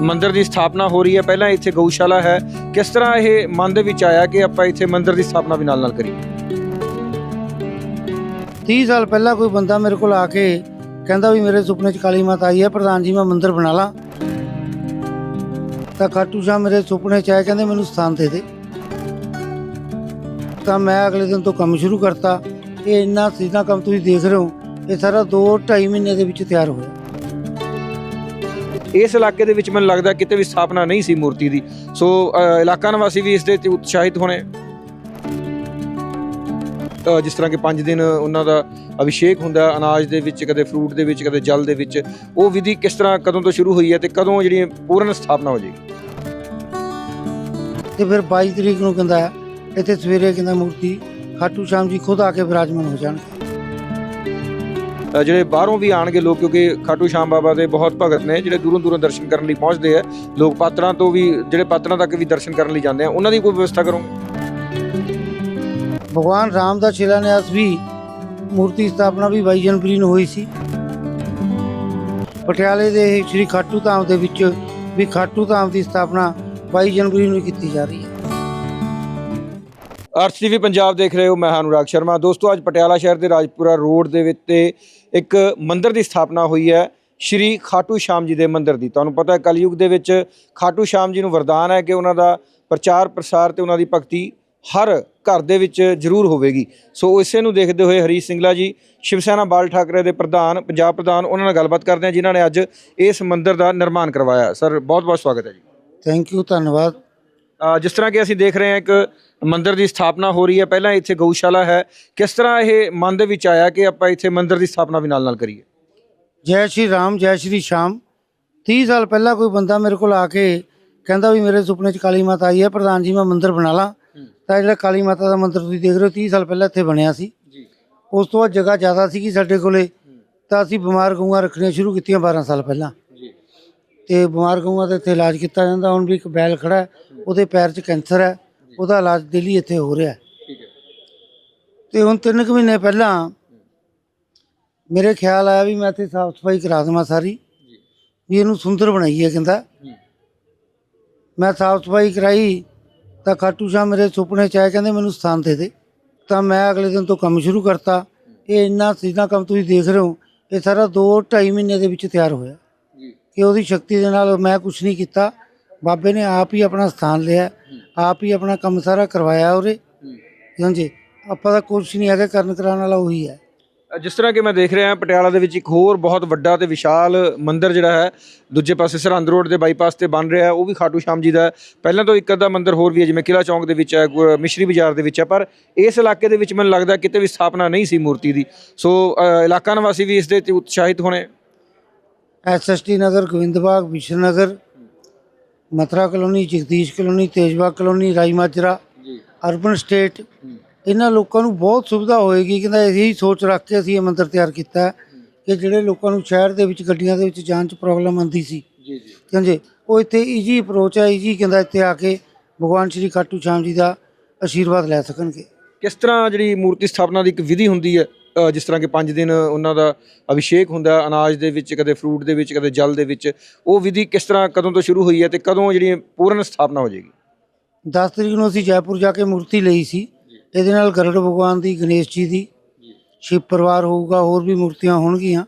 ਮੰਦਿਰ ਦੀ ਸਥਾਪਨਾ ਹੋ ਰਹੀ ਹੈ। ਪਹਿਲਾਂ ਇੱਥੇ ਗਊਸ਼ਾਲਾ ਹੈ। ਕਿਸ ਤਰ੍ਹਾਂ ਇਹ ਮਨ ਦੇ ਵਿੱਚ ਆਇਆ ਕਿ ਆਪਾਂ ਇੱਥੇ ਮੰਦਿਰ ਦੀ ਸਥਾਪਨਾ ਵੀ ਨਾਲ ਨਾਲ ਕਰੀਏ? 30 ਸਾਲ ਪਹਿਲਾਂ ਕੋਈ ਬੰਦਾ ਮੇਰੇ ਕੋਲ ਆ ਕੇ ਕਹਿੰਦਾ ਵੀ ਮੇਰੇ ਸੁਪਨੇ 'ਚ ਕਾਲੀ ਮਾਤਾ ਆਈ ਹੈ, ਪ੍ਰਧਾਨ ਜੀ ਮੈਂ ਮੰਦਿਰ ਬਣਾ ਲਾਂ। ਤਾਂ ਖਾਟੂ ਸ਼ਾਹ ਮੇਰੇ ਸੁਪਨੇ 'ਚ ਆਏ ਕਹਿੰਦੇ ਮੈਨੂੰ ਸਥਾਨ ਦੇ ਦੇ। ਤਾਂ ਮੈਂ ਅਗਲੇ ਦਿਨ ਤੋਂ ਕੰਮ ਸ਼ੁਰੂ ਕਰਤਾ। ਇਹ ਇੰਨਾ ਸਿੱਧਾ ਕੰਮ ਤੁਸੀਂ ਦੇਖ ਰਹੇ ਹੋ, ਇਹ ਸਾਰਾ 2 2.5 ਮਹੀਨੇ ਦੇ ਵਿੱਚ ਤਿਆਰ ਹੋਇਆ। ਇਸ ਇਲਾਕੇ ਦੇ ਵਿੱਚ ਮੈਨੂੰ ਲੱਗਦਾ ਕਿਤੇ ਵੀ ਸਥਾਪਨਾ ਨਹੀਂ ਸੀ ਮੂਰਤੀ ਦੀ। ਸੋ ਇਲਾਕਾ ਨਿਵਾਸੀ ਵੀ ਇਸ ਦੇ ਤੇ ਉਤਸ਼ਾਹਿਤ ਹੋਣੇ। ਜਿਸ ਤਰ੍ਹਾਂ ਕਿ 5 ਦਿਨ ਉਹਨਾਂ ਦਾ ਅਭਿਸ਼ੇਕ ਹੁੰਦਾ, ਅਨਾਜ ਦੇ ਵਿੱਚ, ਕਦੇ ਫਰੂਟ ਦੇ ਵਿੱਚ, ਕਦੇ ਜਲ ਦੇ ਵਿੱਚ, ਉਹ ਵਿਧੀ ਕਿਸ ਤਰ੍ਹਾਂ ਕਦੋਂ ਤੋਂ ਸ਼ੁਰੂ ਹੋਈ ਹੈ ਤੇ ਕਦੋਂ ਜਿਹੜੀ ਪੂਰਨ ਸਥਾਪਨਾ ਹੋ ਜਾਏਗੀ? ਤੇ ਫਿਰ 22 ਤਰੀਕ ਨੂੰ ਕਹਿੰਦਾ, ਇੱਥੇ ਸਵੇਰੇ ਕਹਿੰਦਾ ਮੂਰਤੀ, ਖਾਟੂ ਸ਼ਾਮ ਜੀ ਖੁਦ ਆ ਕੇ ਵਿਰਾਜਮਾਨ ਹੋ ਜਾਣਗੇ। ਜਿਹੜੇ ਬਾਹਰੋਂ ਵੀ ਆਣਗੇ ਲੋਕ ਕਿਉਂਕਿ ਖਾਟੂ ਸ਼ਾਮ ਬਾਬਾ ਦੇ ਬਹੁਤ ਭਗਤ ਨੇ ਜਿਹੜੇ ਦੂਰੋਂ ਦੂਰੋਂ ਦਰਸ਼ਨ ਕਰਨ ਲਈ ਪਹੁੰਚਦੇ ਆ ਲੋਕ ਪਾਤਰਾਂ ਤੋਂ ਵੀ ਜਿਹੜੇ ਪਾਤਰਾਂ ਤੱਕ ਵੀ ਦਰਸ਼ਨ ਕਰਨ ਲਈ ਜਾਂਦੇ ਆ ਉਹਨਾਂ ਦੀ ਕੋਈ ਵਿਵਸਥਾ ਕਰੋਗੇ ਭਗਵਾਨ ਰਾਮ ਦਾ ਸ਼ਿਲਾਨਿਆਸ ਵੀ ਮੂਰਤੀ ਸਥਾਪਨਾ ਵੀ 22 ਜਨਵਰੀ ਨੂੰ ਹੋਈ ਸੀ। ਪਟਿਆਲੇ ਦੇ ਸ੍ਰੀ ਖਾਟੂ ਧਾਮ ਦੇ ਵਿੱਚ ਵੀ ਖਾਟੂ ਧਾਮ ਦੀ ਸਥਾਪਨਾ 22 ਜਨਵਰੀ ਨੂੰ ਕੀਤੀ ਜਾ ਰਹੀ ਹੈ। ਅਰਥ ਟੀਵੀ ਪੰਜਾਬ ਦੇਖ ਰਹੇ ਹੋ ਮੈਂ ਹਾਂ ਅਨੁਰਾਗ ਸ਼ਰਮਾ। ਦੋਸਤੋ ਅੱਜ ਪਟਿਆਲਾ ਸ਼ਹਿਰ ਦੇ ਰਾਜਪੁਰਾ ਰੋਡ ਦੇ ਵਿੱਚ ਤੇ ਇੱਕ ਮੰਦਿਰ ਦੀ ਸਥਾਪਨਾ ਹੋਈ ਹੈ ਸ਼੍ਰੀ ਖਾਟੂ ਸ਼ਾਮ ਜੀ ਦੇ ਮੰਦਿਰ ਦੀ। ਤੁਹਾਨੂੰ ਪਤਾ ਹੈ ਕਲਯੁਗ ਦੇ ਵਿੱਚ ਖਾਟੂ ਸ਼ਾਮ ਜੀ ਨੂੰ ਵਰਦਾਨ ਹੈ ਕਿ ਉਹਨਾਂ ਦਾ ਪ੍ਰਚਾਰ ਪ੍ਰਸਾਰ ਤੇ ਉਹਨਾਂ ਦੀ ਭਗਤੀ ਹਰ ਘਰ ਦੇ ਵਿੱਚ ਜ਼ਰੂਰ ਹੋਵੇਗੀ। ਸੋ ਇਸੇ ਨੂੰ ਦੇਖਦੇ ਹੋਏ ਹਰੀਸ਼ ਸਿੰਗਲਾ ਜੀ ਸ਼ਿਵ ਸੈਨਾ ਬਾਲ ਠਾਕਰੇ ਦੇ ਪ੍ਰਧਾਨ ਪੰਜਾਬ ਪ੍ਰਧਾਨ ਉਹਨਾਂ ਨਾਲ ਗੱਲਬਾਤ ਕਰਦੇ ਹਾਂ ਜਿਨ੍ਹਾਂ ਨੇ ਅੱਜ ਇਸ ਮੰਦਿਰ ਦਾ ਨਿਰਮਾਣ ਕਰਵਾਇਆ। ਸਰ ਬਹੁਤ ਬਹੁਤ ਸਵਾਗਤ ਹੈ ਜੀ। ਥੈਂਕ ਯੂ ਧੰਨਵਾਦ। ਜਿਸ ਤਰ੍ਹਾਂ ਕਿ ਅਸੀਂ ਦੇਖ ਰਹੇ ਹਾਂ ਇੱਕ ਮੰਦਿਰ ਦੀ ਸਥਾਪਨਾ ਹੋ ਰਹੀ ਹੈ। ਪਹਿਲਾਂ ਇੱਥੇ ਗਊਸ਼ਾਲਾ ਹੈ। ਕਿਸ ਤਰ੍ਹਾਂ ਇਹ ਮਨ ਦੇ ਵਿੱਚ ਆਇਆ ਕਿ ਆਪਾਂ ਇੱਥੇ ਮੰਦਿਰ ਦੀ ਸਥਾਪਨਾ ਵੀ ਨਾਲ ਨਾਲ ਕਰੀਏ? ਜੈ ਸ਼੍ਰੀ ਰਾਮ ਜੈ ਸ਼੍ਰੀ ਸ਼ਾਮ। 30 ਸਾਲ ਪਹਿਲਾਂ ਕੋਈ ਬੰਦਾ ਮੇਰੇ ਕੋਲ ਆ ਕੇ ਕਹਿੰਦਾ ਵੀ ਮੇਰੇ ਸੁਪਨੇ 'ਚ ਕਾਲੀ ਮਾਤਾ ਆਈ ਹੈ ਪ੍ਰਧਾਨ ਜੀ ਮੈਂ ਮੰਦਿਰ ਬਣਾ ਲਾਂ। ਤਾਂ ਜਿਹੜਾ ਕਾਲੀ ਮਾਤਾ ਦਾ ਮੰਦਿਰ ਤੁਸੀਂ ਦੇਖ ਰਹੇ ਹੋ 30 ਸਾਲ ਪਹਿਲਾਂ ਇੱਥੇ ਬਣਿਆ ਸੀ। ਜੀ। ਉਸ ਤੋਂ ਬਾਅਦ ਜਗ੍ਹਾ ਜ਼ਿਆਦਾ ਸੀਗੀ ਸਾਡੇ ਕੋਲੇ। ਤਾਂ ਅਸੀਂ ਬਿਮਾਰ ਗਊਆਂ ਰੱਖਣੀਆਂ ਸ਼ੁਰੂ ਕੀਤੀਆਂ 12 ਸਾਲ ਪਹਿਲਾਂ। ਜੀ। ਤੇ ਬਿਮਾਰ ਗਊਆਂ ਦਾ ਇੱਥੇ ਇਲਾਜ ਕੀਤਾ ਜਾਂਦਾ। ਹੁਣ ਵੀ ਇੱਕ ਬੈਲ ਖੜਾ ਹੈ, ਉਹਦੇ ਪੈਰ 'ਚ ਕੈਂਸਰ ਹੈ। ਉਹਦਾ ਇਲਾਜ ਦਿੱਲੀ ਇੱਥੇ ਹੋ ਰਿਹਾ। ਠੀਕ ਹੈ। ਤੇ ਹੁਣ ਤਿੰਨ ਕੁ ਮਹੀਨੇ ਪਹਿਲਾਂ ਮੇਰੇ ਖਿਆਲ ਆਇਆ ਵੀ ਮੈਂ ਇੱਥੇ ਸਾਫ਼ ਸਫ਼ਾਈ ਕਰਾ ਦੇਵਾਂ ਸਾਰੀ। ਵੀ ਇਹਨੂੰ ਸੁੰਦਰ ਬਣਾਈਏ ਕਹਿੰਦਾ। ਮੈਂ ਸਾਫ਼ ਸਫ਼ਾਈ ਕਰਾਈ ਤਾਂ ਖਾਟੂ ਸ਼ਾਹ ਮੇਰੇ ਸੁਪਨੇ ਚ ਆਏ ਕਹਿੰਦੇ ਮੈਨੂੰ ਸਥਾਨ ਦੇ ਦੇ। ਤਾਂ ਮੈਂ ਅਗਲੇ ਦਿਨ ਤੋਂ ਕੰਮ ਸ਼ੁਰੂ ਕਰਤਾ। ਇਹ ਇੰਨਾ ਸਿੱਧਾ ਕੰਮ ਤੁਸੀਂ ਦੇਖ ਰਹੇ ਹੋ ਇਹ ਸਾਰਾ 2 2.5 ਮਹੀਨੇ ਦੇ ਵਿੱਚ ਤਿਆਰ ਹੋਇਆ। ਜੀ। ਕਿ ਉਹਦੀ ਸ਼ਕਤੀ ਦੇ ਨਾਲ ਮੈਂ ਕੁਝ ਨਹੀਂ ਕੀਤਾ। ਬਾਬੇ ਨੇ ਆਪ ਹੀ ਆਪਣਾ ਸਥਾਨ ਲਿਆ। ਆਪ ਹੀ ਆਪਣਾ ਕੰਮ ਸਾਰਾ ਕਰਵਾਇਆ ਉਹਰੇ ਹਾਂਜੀ। ਆਪਾਂ ਦਾ ਕੁਝ ਨਹੀਂ ਹੈਗਾ ਕਰਨ ਕਰਾਉਣ ਵਾਲਾ ਉਹੀ ਹੈ। ਜਿਸ ਤਰ੍ਹਾਂ ਕਿ ਮੈਂ ਦੇਖ ਰਿਹਾ ਪਟਿਆਲਾ ਦੇ ਵਿੱਚ ਇੱਕ ਹੋਰ ਬਹੁਤ ਵੱਡਾ ਤੇ ਵਿਸ਼ਾਲ ਮੰਦਿਰ ਜਿਹੜਾ ਹੈ ਦੂਜੇ ਪਾਸੇ ਸਰਹੰਦ ਰੋਡ ਦੇ ਬਾਈਪਾਸ ਤੇ ਬਣ ਰਿਹਾ ਉਹ ਵੀ ਖਾਟੂ ਸ਼ਾਮ ਜੀ ਦਾ। ਪਹਿਲਾਂ ਤੋਂ ਇੱਕ ਅੱਧਾ ਮੰਦਿਰ ਹੋਰ ਵੀ ਹੈ ਜਿਵੇਂ ਕਿਲਾ ਚੌਂਕ ਦੇ ਵਿੱਚ ਹੈ ਮਿਸ਼ਰੀ ਬਾਜ਼ਾਰ ਦੇ ਵਿੱਚ ਹੈ ਪਰ ਇਸ ਇਲਾਕੇ ਦੇ ਵਿੱਚ ਮੈਨੂੰ ਲੱਗਦਾ ਕਿਤੇ ਵੀ ਸਥਾਪਨਾ ਨਹੀਂ ਸੀ ਮੂਰਤੀ ਦੀ। ਸੋ ਇਲਾਕਾ ਨਿਵਾਸੀ ਵੀ ਇਸ ਦੇ ਤੇ ਉਤਸ਼ਾਹਿਤ ਹੋਣੇ। SST Nagar Gobindbagh Vishan Nagar Mathura colony Jagdish colony Tejbagh colony Rai Majra ਜੀ। Urban estate. ਇਹਨਾਂ ਲੋਕਾਂ ਨੂੰ ਬਹੁਤ ਸੁਵਿਧਾ ਹੋਏਗੀ। ਕਹਿੰਦਾ ਇਹੀ ਸੋਚ ਰੱਖ ਕੇ ਅਸੀਂ ਇਹ ਮੰਦਿਰ ਤਿਆਰ ਕੀਤਾ ਹੈ ਕਿ ਜਿਹੜੇ ਲੋਕਾਂ ਨੂੰ ਸ਼ਹਿਰ ਦੇ ਵਿੱਚ ਗੱਡੀਆਂ ਦੇ ਵਿੱਚ ਜਾਣ 'ਚ ਪ੍ਰੋਬਲਮ ਆਉਂਦੀ ਸੀ। ਜੀ ਜੀ। ਕਹਿੰਦੇ ਉਹ ਇੱਥੇ ਈਜੀ ਅਪਰੋਚ ਹੈ ਈਜੀ ਕਹਿੰਦਾ ਇੱਥੇ ਆ ਕੇ ਭਗਵਾਨ ਸ਼੍ਰੀ ਖਾਟੂ ਸ਼ਾਮ ਜੀ ਦਾ ਆਸ਼ੀਰਵਾਦ ਲੈ ਸਕਣਗੇ। ਕਿਸ ਤਰ੍ਹਾਂ ਜਿਹੜੀ ਮੂਰਤੀ ਸਥਾਪਨਾ ਦੀ ਇੱਕ ਵਿਧੀ ਹੁੰਦੀ ਹੈ ਜਿਸ ਤਰ੍ਹਾਂ ਕਿ 5 ਦਿਨ ਉਹਨਾਂ ਦਾ ਅਭਿਸ਼ੇਕ ਹੁੰਦਾ ਅਨਾਜ ਦੇ ਵਿੱਚ ਕਦੇ ਫਰੂਟ ਦੇ ਵਿੱਚ ਕਦੇ ਜਲ ਦੇ ਵਿੱਚ ਉਹ ਵਿਧੀ ਕਿਸ ਤਰ੍ਹਾਂ ਕਦੋਂ ਤੋਂ ਸ਼ੁਰੂ ਹੋਈ ਹੈ ਤੇ ਕਦੋਂ ਜਿਹੜੀ ਪੂਰਨ ਸਥਾਪਨਾ ਹੋ ਜਾਏਗੀ? 10 ਤਰੀਕ ਨੂੰ ਅਸੀਂ ਜੈਪੁਰ ਜਾ ਕੇ ਮੂਰਤੀ ਲਈ ਸੀ। ਇਹਦੇ ਨਾਲ ਗਰੜ ਭਗਵਾਨ ਦੀ ਗਣੇਸ਼ ਜੀ ਦੀ ਸ਼ਿਵ ਪਰਿਵਾਰ ਹੋਊਗਾ ਹੋਰ ਵੀ ਮੂਰਤੀਆਂ ਹੋਣਗੀਆਂ।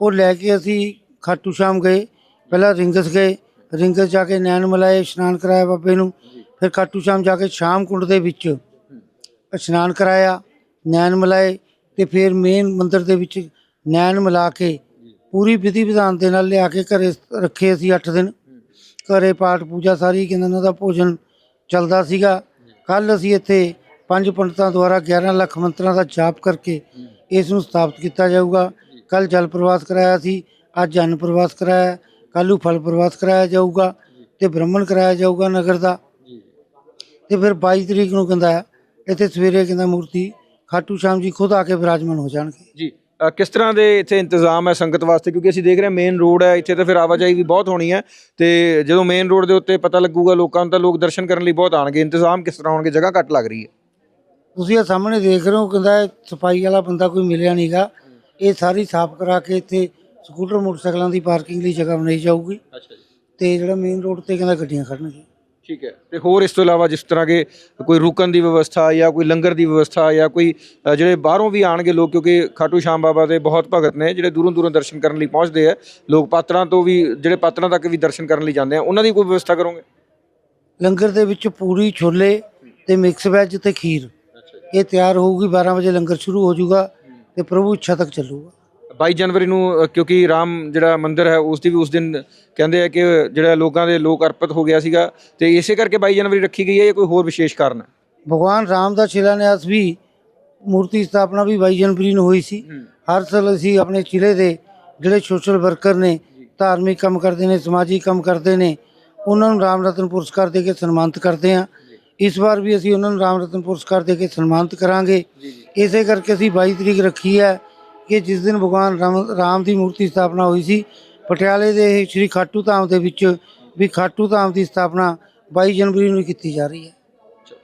ਉਹ ਲੈ ਕੇ ਅਸੀਂ ਖਾਟੂ ਸ਼ਾਮ ਗਏ ਪਹਿਲਾਂ ਰਿੰਗਸ ਗਏ। ਰਿੰਗਸ ਜਾ ਕੇ ਨੈਣ ਮਲਾਏ ਇਸ਼ਨਾਨ ਕਰਾਇਆ ਬਾਬੇ ਨੂੰ। ਫਿਰ ਖਾਟੂ ਸ਼ਾਮ ਜਾ ਕੇ ਸ਼ਾਮ ਕੁੰਡ ਦੇ ਵਿੱਚ ਇਸ਼ਨਾਨ ਕਰਾਇਆ ਨੈਣ ਮਲਾਏ ਤੇ ਫਿਰ ਮੇਨ ਮੰਦਿਰ ਦੇ ਵਿੱਚ ਨੈਣ ਮਿਲਾ ਕੇ ਪੂਰੀ ਵਿਧੀ ਵਿਧਾਨ ਦੇ ਨਾਲ ਲਿਆ ਕੇ ਘਰੇ ਰੱਖੇ ਅਸੀਂ 8 ਦਿਨ। ਘਰੇ ਪਾਠ ਪੂਜਾ ਸਾਰੀ ਕਿੰਨਾਂ ਦਾ ਭੋਜਨ ਚੱਲਦਾ ਸੀਗਾ। ਕੱਲ ਅਸੀਂ ਇੱਥੇ ਪੰਜ ਪੰਡਤਾਂ ਦੁਆਰਾ 11 ਲੱਖ ਮੰਤਰਾਂ ਦਾ ਜਾਪ ਕਰਕੇ ਇਸ ਨੂੰ ਸਥਾਪਿਤ ਕੀਤਾ ਜਾਊਗਾ। ਕੱਲ ਜਲ ਪ੍ਰਵਾਸ ਕਰਾਇਆ ਸੀ, ਅੱਜ ਅਨ ਪ੍ਰਵਾਸ ਕਰਾਇਆ, ਕੱਲ੍ਹ ਨੂੰ ਫਲ ਪ੍ਰਵਾਸ ਕਰਾਇਆ ਜਾਊਗਾ ਤੇ ਬ੍ਰਹਮਣ ਕਰਾਇਆ ਜਾਊਗਾ ਨਗਰ ਦਾ। ਤੇ ਫਿਰ 22 ਤਰੀਕ ਨੂੰ ਕਹਿੰਦਾ, ਇੱਥੇ ਸਵੇਰੇ ਕਹਿੰਦਾ ਮੂਰਤੀ ਖਾਟੂ ਸ਼ਾਮ ਜੀ ਖੁਦ ਆ ਕੇ ਵਿਰਾਜਮਾਨ ਹੋ ਜਾਣਗੇ। ਜੀ ਅ, ਕਿਸ ਤਰ੍ਹਾਂ ਦੇ ਇੱਥੇ ਇੰਤਜ਼ਾਮ ਹੈ ਸੰਗਤ ਵਾਸਤੇ? ਕਿਉਂਕਿ ਅਸੀਂ ਦੇਖ ਰਹੇ ਹਾਂ ਮੇਨ ਰੋਡ ਹੈ ਇੱਥੇ ਤਾਂ ਫਿਰ ਆਵਾਜਾਈ ਵੀ ਬਹੁਤ ਹੋਣੀ ਹੈ ਤੇ ਜਦੋਂ ਮੇਨ ਰੋਡ ਦੇ ਉੱਤੇ ਪਤਾ ਲੱਗੂਗਾ ਲੋਕਾਂ ਨੂੰ ਤਾਂ ਲੋਕ ਦਰਸ਼ਨ ਕਰਨ ਲਈ ਬਹੁਤ ਆਣਗੇ ਇੰਤਜ਼ਾਮ ਕਿਸ ਤਰ੍ਹਾਂ ਹੋਣਗੇ? ਜਗ੍ਹਾ ਘੱਟ ਲੱਗ ਰਹੀ ਹੈ। ਤੁਸੀਂ ਇਹ ਸਾਹਮਣੇ ਦੇਖ ਰਹੇ ਹੋ ਕਹਿੰਦਾ ਸਫ਼ਾਈ ਵਾਲਾ ਬੰਦਾ ਕੋਈ ਮਿਲਿਆ ਨਹੀਂਗਾ ਇਹ ਸਾਰੀ ਸਾਫ਼ ਕਰਾ ਕੇ ਇੱਥੇ ਸਕੂਟਰ ਮੋਟਰਸਾਈਕਲਾਂ ਦੀ ਪਾਰਕਿੰਗ ਲਈ ਜਗ੍ਹਾ ਬਣਾਈ ਜਾਊਗੀ। ਅੱਛਾ ਜੀ। ਤੇ ਜਿਹੜਾ ਮੇਨ ਰੋਡ ਤੇ ਕਹਿੰਦਾ ਗੱਡੀਆਂ ਖੜਨਗੀਆਂ ਠੀਕ ਹੈ। ਤੇ ਹੋਰ ਇਸ ਤੋਂ ਇਲਾਵਾ ਜਿਸ ਤਰ੍ਹਾਂ ਕਿ ਕੋਈ ਰੁਕਣ ਦੀ ਵਿਵਸਥਾ ਜਾਂ ਕੋਈ ਲੰਗਰ ਦੀ ਵਿਵਸਥਾ ਜਾਂ ਕੋਈ ਅ, ਜਿਹੜੇ ਬਾਹਰੋਂ ਵੀ ਆਣਗੇ ਲੋਕ ਕਿਉਂਕਿ ਖਾਟੂ ਸ਼ਾਮ ਬਾਬਾ ਦੇ ਬਹੁਤ ਭਗਤ ਨੇ ਜਿਹੜੇ ਦੂਰੋਂ ਦੂਰੋਂ ਦਰਸ਼ਨ ਕਰਨ ਲਈ ਪਹੁੰਚਦੇ ਆ ਲੋਕ ਪਾਤਰਾਂ ਤੋਂ ਵੀ ਜਿਹੜੇ ਪਾਤਰਾਂ ਤੱਕ ਵੀ ਦਰਸ਼ਨ ਕਰਨ ਲਈ ਜਾਂਦੇ ਆ ਉਹਨਾਂ ਦੀ ਕੋਈ ਵਿਵਸਥਾ ਕਰੋਗੇ? ਲੰਗਰ ਦੇ ਵਿੱਚ ਪੂਰੀ ਛੋਲੇ ਤੇ ਮਿਕਸ ਵੈਜ ਤੇ ਖੀਰ। ਇਹ ਤਿਆਰ ਹੋਊਗੀ 12 ਵਜੇ ਲੰਗਰ ਸ਼ੁਰੂ ਹੋ ਜਾਊਗਾ ਤੇ ਪ੍ਰਭੂ ਇੱਛਾ ਤੱਕ ਚੱਲੂਗਾ। 22 ਜਨਵਰੀ ਨੂੰ ਅ, ਕਿਉਂਕਿ ਰਾਮ ਜਿਹੜਾ ਮੰਦਿਰ ਹੈ ਉਸ ਦੀ ਵੀ ਉਸ ਦਿਨ ਕਹਿੰਦੇ ਆ ਕਿ ਜਿਹੜਾ ਲੋਕਾਂ ਦੇ ਲੋਕ ਅਰਪਿਤ ਹੋ ਗਿਆ ਸੀਗਾ ਤੇ ਇਸੇ ਕਰਕੇ 22 ਜਨਵਰੀ ਰੱਖੀ ਗਈ ਹੈ ਜਾਂ ਕੋਈ ਹੋਰ ਵਿਸ਼ੇਸ਼ ਕਾਰਨ? ਹੈ ਭਗਵਾਨ ਰਾਮ ਦਾ ਸ਼ਿਲਾਨਿਆਸ ਵੀ ਮੂਰਤੀ ਸਥਾਪਨਾ ਵੀ 22 ਜਨਵਰੀ ਨੂੰ ਹੋਈ ਸੀ। ਹਰ ਸਾਲ ਅਸੀਂ ਆਪਣੇ ਜ਼ਿਲ੍ਹੇ ਦੇ ਜਿਹੜੇ ਸੋਸ਼ਲ ਵਰਕਰ ਨੇ ਧਾਰਮਿਕ ਕੰਮ ਕਰਦੇ ਨੇ ਸਮਾਜਿਕ ਕੰਮ ਕਰਦੇ ਨੇ ਉਹਨਾਂ ਨੂੰ ਰਾਮ ਰਤਨ ਪੁਰਸਕਾਰ ਦੇ ਕੇ ਸਨਮਾਨਿਤ ਕਰਦੇ ਹਾਂ। ਇਸ ਵਾਰ ਵੀ ਅਸੀਂ ਉਹਨਾਂ ਨੂੰ ਰਾਮ ਰਤਨ ਪੁਰਸਕਾਰ ਦੇ ਕੇ ਸਨਮਾਨਿਤ ਕਰਾਂਗੇ। ਇਸੇ ਕਰਕੇ ਅਸੀਂ 22 ਤਰੀਕ ਰੱਖੀ ਹੈ ਕਿ ਜਿਸ ਦਿਨ ਭਗਵਾਨ ਰਾਮ ਰਾਮ ਦੀ ਮੂਰਤੀ ਸਥਾਪਨਾ ਹੋਈ ਸੀ, ਪਟਿਆਲੇ ਦੇ ਸ੍ਰੀ ਖਾਟੂ ਧਾਮ ਦੇ ਵਿੱਚ ਵੀ ਖਾਟੂ ਧਾਮ ਦੀ ਸਥਾਪਨਾ 22 ਜਨਵਰੀ ਨੂੰ ਕੀਤੀ ਜਾ ਰਹੀ ਹੈ।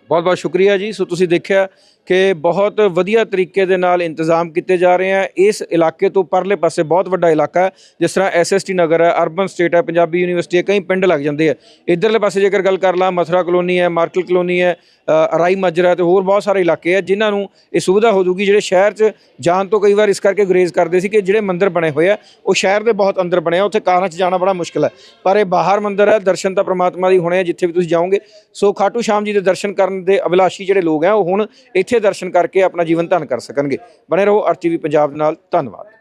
ਬਹੁਤ ਬਹੁਤ ਸ਼ੁਕਰੀਆ ਜੀ। ਸੋ ਤੁਸੀਂ ਦੇਖਿਆ ਕਿ ਬਹੁਤ ਵਧੀਆ ਤਰੀਕੇ ਦੇ ਨਾਲ ਇੰਤਜ਼ਾਮ ਕੀਤੇ ਜਾ ਰਹੇ ਆ। ਇਸ ਇਲਾਕੇ ਤੋਂ ਪਰਲੇ ਪਾਸੇ ਬਹੁਤ ਵੱਡਾ ਇਲਾਕਾ ਹੈ ਜਿਸ ਤਰ੍ਹਾਂ ਐਸਐਸਟੀ ਨਗਰ ਹੈ ਅਰਬਨ ਸਟੇਟ ਹੈ ਪੰਜਾਬੀ ਯੂਨੀਵਰਸਿਟੀ ਹੈ ਕਈ ਪਿੰਡ ਲੱਗ ਜਾਂਦੇ ਆ। ਇਧਰਲੇ ਪਾਸੇ ਜੇਕਰ ਗੱਲ ਕਰ ਲਾਂ ਮਥੁਰਾ ਕਲੋਨੀ ਹੈ ਮਾਰਕਲ ਕਲੋਨੀ ਹੈ ਅ, ਅਰਾਈ ਮਜਰਾ ਤੇ ਹੋਰ ਬਹੁਤ ਸਾਰੇ ਇਲਾਕੇ ਆ ਜਿਨ੍ਹਾਂ ਨੂੰ ਇਹ ਸੁਵਿਧਾ ਹੋ ਜੂਗੀ ਜਿਹੜੇ ਸ਼ਹਿਰ 'ਚ ਜਾਣ ਤੋਂ ਕਈ ਵਾਰ ਇਸ ਕਰਕੇ ਗੁਰੇਜ਼ ਕਰਦੇ ਸੀ ਕਿ ਜਿਹੜੇ ਮੰਦਿਰ ਬਣੇ ਹੋਏ ਆ ਉਹ ਸ਼ਹਿਰ ਦੇ ਬਹੁਤ ਅੰਦਰ ਬਣੇ ਆ ਉੱਥੇ ਕਾਰਾਂ 'ਚ ਜਾਣਾ ਬੜਾ ਮੁਸ਼ਕਲ ਹੈ। ਪਰ ਇਹ ਬਾਹਰ ਮੰਦਿਰ ਹੈ ਦਰਸ਼ਨ ਤਾਂ ਪ੍ਰਮਾਤਮਾ ਦੀ ਹੋਣੇ ਆ ਜਿੱਥੇ ਵੀ ਤੁਸੀਂ ਜਾਓਗੇ। ਸੋ ਖਾਟੂ ਸ਼ਾਮ ਜੀ ਦੇ ਦਰਸ਼ਨ ਕਰਨ ਦੇ ਅਭਿਲਾਸ਼ੀ ਜਿਹੜੇ ਲੋਕ ਆ ਉਹ ਹੁਣ ਇੱਥੇ ਦਰਸ਼ਨ ਕਰਕੇ ਆਪਣਾ ਜੀਵਨ ਧਨ ਕਰ ਸਕਣਗੇ। ਬਣੇ ਰਹੋ ਆਰਟੀਵੀ ਪੰਜਾਬ ਦੇ ਨਾਲ। ਧੰਨਵਾਦ।